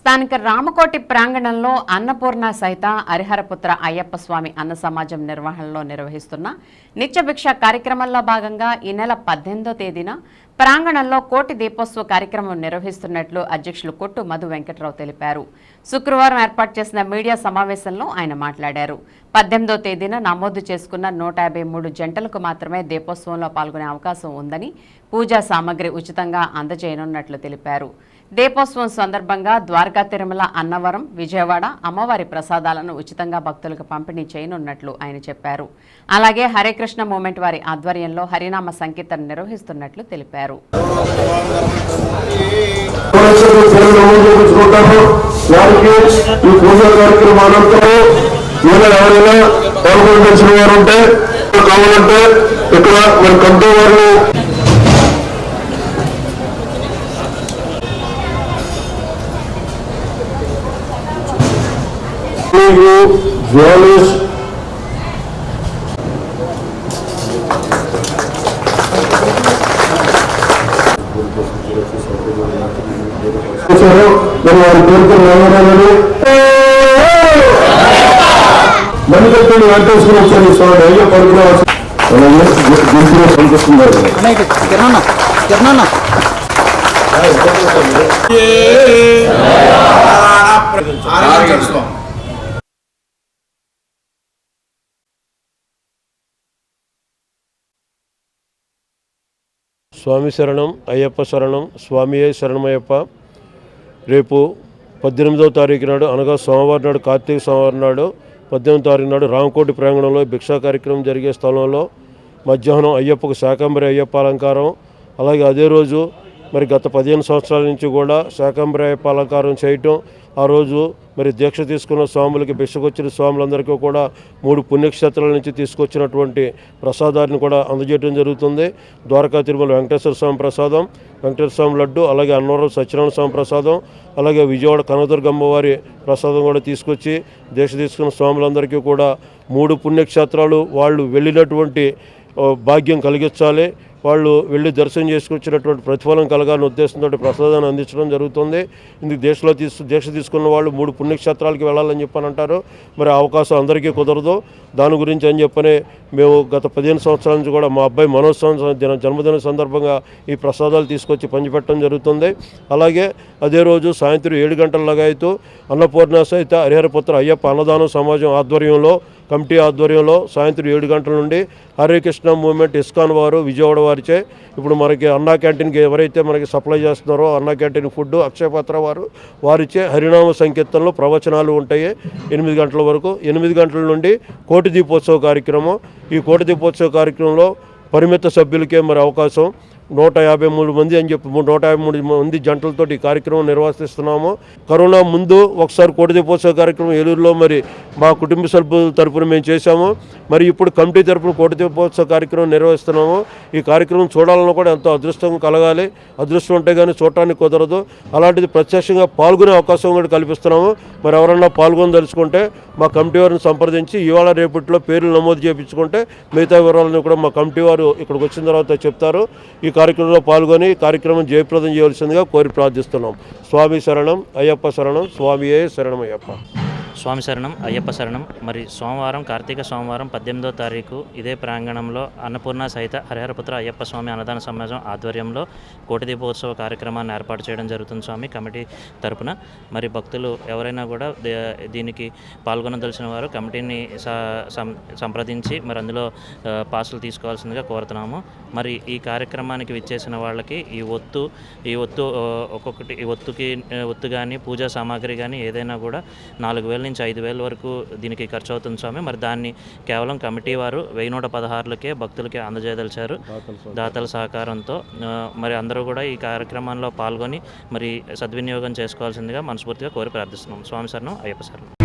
స్థానిక రామకోటి ప్రాంగణంలో అన్నపూర్ణ సహిత హరిహరపుత్ర అయ్యప్ప స్వామి అన్న సమాజం నిర్వహణలో నిర్వహిస్తున్న నిత్యభిక్ష కార్యక్రమంలో భాగంగా ఈ నెల పద్దెనిమిదో తేదీన ప్రాంగణంలో కోటి దీపోత్సవ కార్యక్రమం నిర్వహిస్తున్నట్లు అధ్యక్షులు కొట్టు మధు వెంకట్రావు తెలిపారు. శుక్రవారం ఏర్పాటు చేసిన మీడియా సమావేశంలో ఆయన మాట్లాడారు. పద్దెనిమిదో తేదీన నమోదు చేసుకున్న నూట యాభై మూడు జంటలకు మాత్రమే దీపోత్సవంలో పాల్గొనే అవకాశం ఉందని పూజా సామగ్రి ఉచితంగా అందజేయనున్నట్లు తెలిపారు. దీపోత్సవం సందర్భంగా ద్వారకా తిరుమల అన్నవరం విజయవాడ అమ్మవారి ప్రసాదాలను ఉచితంగా భక్తులకు పంపిణీ చేయనున్నట్లు ఆయన చెప్పారు. అలాగే హరే కృష్ణ మూమెంట్ వారి ఆధ్వర్యంలో హరినామ సంకీర్తన నిర్వహిస్తున్నట్లు తెలిపారు. ఎవరైతే పేరు నమోదు చేయించుకుంటారో వారికి ఈ పూజా కార్యక్రమాలంతా ఇలా ఎవరైనా పాల్గొనవలసిన వారు ఉంటే కావాలంటే ఇక్కడ మన కంటో వారిని జ్వాలిస్ చేశారు. మరి వారి పేరుతో నమ్మరాలని మణికట్టుని వెంటేసుకుని వచ్చారు స్వామి. అయ్యో పరుగులో గుంపులో స్వామి శరణం అయ్యప్ప శరణం స్వామియే శరణమయ్యప్ప. రేపు పద్దెనిమిదవ తారీఖు నాడు అనగా సోమవారం నాడు కార్తీక సోమవారం నాడు పద్దెనిమిది తారీఖు నాడు రామకోటి ప్రాంగణంలో భిక్షా కార్యక్రమం జరిగే స్థలంలో మధ్యాహ్నం అయ్యప్పకు శాకంబరి అయ్యప్ప అలంకారం. అలాగే అదే రోజు మరి గత పదిహేను సంవత్సరాల నుంచి కూడా శాకంబరాయ పాలకారం అలంకారం చేయటం ఆ రోజు మరి దీక్ష తీసుకున్న స్వాములకి భిక్షకొచ్చిన స్వాములందరికీ కూడా మూడు పుణ్యక్షేత్రాల నుంచి తీసుకొచ్చినటువంటి ప్రసాదాన్ని కూడా అందజేయడం జరుగుతుంది. ద్వారకా తిరుమల వెంకటేశ్వర స్వామి ప్రసాదం వెంకటేశ్వర స్వామి లడ్డు అలాగే అన్నవరం సత్యనారాయణ స్వామి ప్రసాదం అలాగే విజయవాడ కనదుర్గమ్మ వారి ప్రసాదం కూడా తీసుకొచ్చి దీక్ష తీసుకున్న స్వాములందరికీ కూడా మూడు పుణ్యక్షేత్రాలు వాళ్ళు వెళ్ళినటువంటి భాగ్యం కలిగించాలి. వాళ్ళు వెళ్ళి దర్శనం చేసుకొచ్చినటువంటి ప్రతిఫలం కలగాలని ఉద్దేశంతో ప్రసాదాన్ని అందించడం జరుగుతుంది. ఇందుకు దేశంలో తీసు దీక్ష తీసుకున్న వాళ్ళు మూడు పుణ్యక్షేత్రాలకి వెళ్ళాలని చెప్పని అంటారు. మరి అవకాశం అందరికీ కుదరదు. దాని గురించి అని చెప్పని మేము గత పదిహేను సంవత్సరాల నుంచి కూడా మా అబ్బాయి మనోత్సవం దిన జన్మదిన సందర్భంగా ఈ ప్రసాదాలు తీసుకొచ్చి పంచిపెట్టడం జరుగుతుంది. అలాగే అదే రోజు సాయంత్రం ఏడు గంటల అయితే అన్నపూర్ణ సహిత హరిహరపుత్ర అయ్యప్ప అన్నదానం సమాజం ఆధ్వర్యంలో కమిటీ ఆధ్వర్యంలో సాయంత్రం ఏడు గంటల నుండి హరే కృష్ణ మూవ్మెంట్ ఇస్కాన్ వారు విజయవాడ వారిచే. ఇప్పుడు మనకి అన్నా క్యాంటీన్కి ఎవరైతే మనకి సప్లై చేస్తున్నారో అన్నా క్యాంటీన్ ఫుడ్ అక్షయపాత్ర వారు వారిచే హరినామ సంకీర్తనలు ప్రవచనాలు ఉంటాయి. ఎనిమిది గంటల వరకు. ఎనిమిది గంటల నుండి కోటి దీపోత్సవ కార్యక్రమం. ఈ కోటి దీపోత్సవ కార్యక్రమంలో పరిమిత సభ్యులకే మరి అవకాశం. నూట యాభై మూడు మంది అని చెప్పి నూట యాభై మూడు మంది జంటలతో ఈ కార్యక్రమం నిర్వహిస్తున్నాము. కరోనా ముందు ఒకసారి కోటదీపోత్సవ కార్యక్రమం ఏలూరులో మరి మా కుటుంబ సభ్యుల తరపున మేము చేశాము. మరి ఇప్పుడు కమిటీ తరపున కోటదీపోత్సవ కార్యక్రమం నిర్వహిస్తున్నాము. ఈ కార్యక్రమం చూడాలన్నా కూడా ఎంతో అదృష్టం కలగాలి. అదృష్టం ఉంటే కానీ చూడటానికి కుదరదు. అలాంటిది ప్రత్యక్షంగా పాల్గొనే అవకాశం కూడా కల్పిస్తున్నాము. మరి ఎవరన్నా పాల్గొనదలుచుకుంటే మా కమిటీ వారిని సంప్రదించి ఇవాళ రేపట్లో పేర్లు నమోదు చేయించుకుంటే మిగతా వివరాలను కూడా మా కమిటీ వారు ఇక్కడికి వచ్చిన తర్వాత చెప్తారు. ఈ కార్యక్రమంలో పాల్గొని కార్యక్రమం జయప్రదం చేయవలసిందిగా కోరి ప్రార్థిస్తున్నాం. స్వామి శరణం అయ్యప్ప శరణం. స్వామియే శరణం అయ్యప్ప స్వామి శరణం అయ్యప్ప శరణం. మరి సోమవారం కార్తీక సోమవారం పద్దెనిమిదో తారీఖు ఇదే ప్రాంగణంలో అన్నపూర్ణ సహిత హరిహరపుత్ర అయ్యప్ప స్వామి అన్నదాన సమాజం ఆధ్వర్యంలో కోటి దీపోత్సవ కార్యక్రమాన్ని ఏర్పాటు చేయడం జరుగుతుంది స్వామి కమిటీ తరపున. మరి భక్తులు ఎవరైనా కూడా దే- దీనికి పాల్గొనదలసిన వారు కమిటీని సంప్రదించి మరి అందులో పాసులు తీసుకోవాల్సిందిగా కోరుతున్నాము. మరి ఈ కార్యక్రమానికి విచ్చేసిన వాళ్ళకి ఈ ఒత్తు ఈ ఒత్తు ఒక్కొక్కటి ఈ ఒత్తుకి ఒత్తు కానీ పూజా సామాగ్రి కానీ ఏదైనా కూడా నాలుగు వేల నుంచి ఐదు వేల వరకు దీనికి ఖర్చు అవుతుంది స్వామి. మరి దాన్ని కేవలం కమిటీ వారు వెయ్యి నూట పదహారులకే భక్తులకి అందజేయదలిచారు. దాతల సహకారంతో. మరి అందరూ కూడా ఈ కార్యక్రమంలో పాల్గొని మరి సద్వినియోగం చేసుకోవాల్సిందిగా మనస్ఫూర్తిగా కోరి ప్రార్థిస్తున్నాం. స్వామి శరణం అయ్యప్ప శరణం.